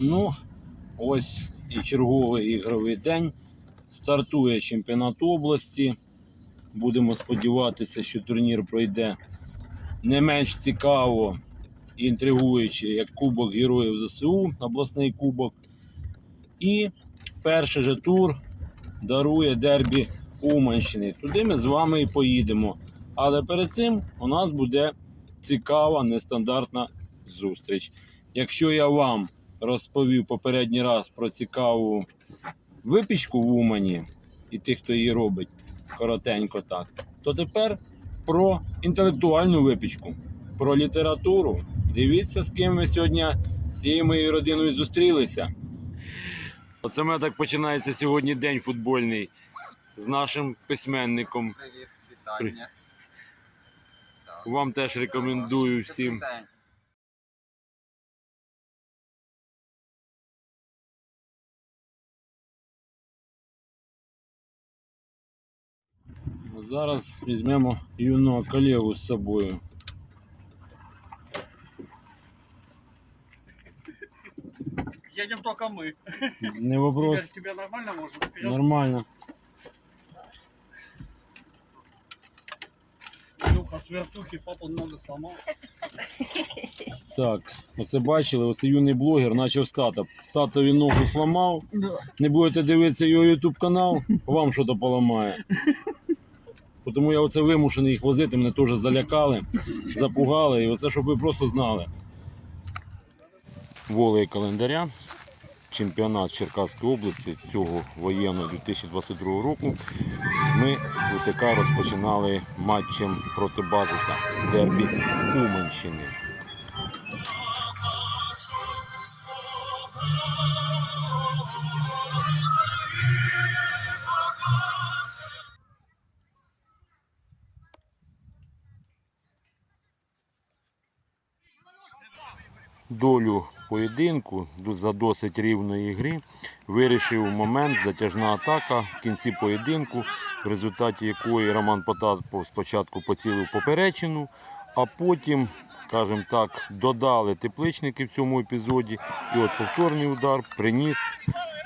Ну, ось і черговий ігровий день. Стартує чемпіонат області. Будемо сподіватися, що турнір пройде не менш цікаво і інтригуюче, як Кубок Героїв ЗСУ, обласний кубок. І перший же тур дарує дербі Уманщини. Туди ми з вами і поїдемо. Але перед цим у нас буде цікава, нестандартна зустріч. Якщо я вам розповів попередній раз про цікаву випічку в Умані і тих, хто її робить коротенько так, то тепер про інтелектуальну випічку, про літературу. Дивіться, з ким ми сьогодні всією моєю родиною зустрілися. Оце мене так починається сьогодні день футбольний з нашим письменником. Привіт, вітання. Вам теж рекомендую всім. Зараз візьмемо юного колегу з собою. Едем только мы. Не вопрос. Тебе нормально можно? Нормально. Илюха с вертухи папу ногу сломал. Так, оце бачили, оце юний блогер почав з тата. Татові ногу зламав. Не будете дивитися його YouTube канал, вам щось поламає. Тому я оце вимушений їх возити, мене теж залякали, запугали. І оце, щоб ви просто знали. Волей календаря. Чемпіонат Черкаської області цього воєнного 2022 року. Ми УТК розпочинали матчем проти Базиса дербі Уманщини. Долю поєдинку за досить рівної гри вирішив момент затяжна атака в кінці поєдинку, в результаті якої Роман Потапов спочатку поцілив поперечину, а потім, скажімо так, додали тепличники в цьому епізоді. І от повторний удар приніс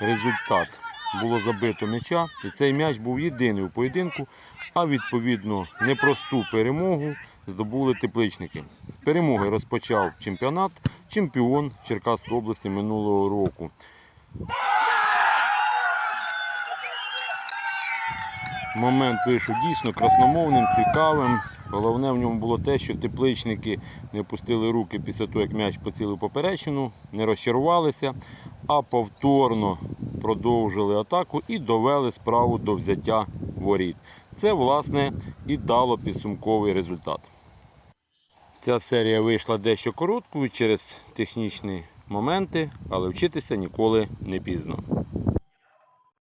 результат. Було забито м'яча, і цей м'яч був єдиний у поєдинку, а відповідно непросту перемогу здобули тепличники. З перемоги розпочав чемпіонат чемпіон Черкаської області минулого року. Момент вийшов дійсно красномовним, цікавим. Головне в ньому було те, що тепличники не опустили руки після того, як м'яч поцілив поперечину, не розчарувалися, а повторно продовжили атаку і довели справу до взяття воріт. Це, власне, і дало підсумковий результат. Ця серія вийшла дещо короткою через технічні моменти, але вчитися ніколи не пізно.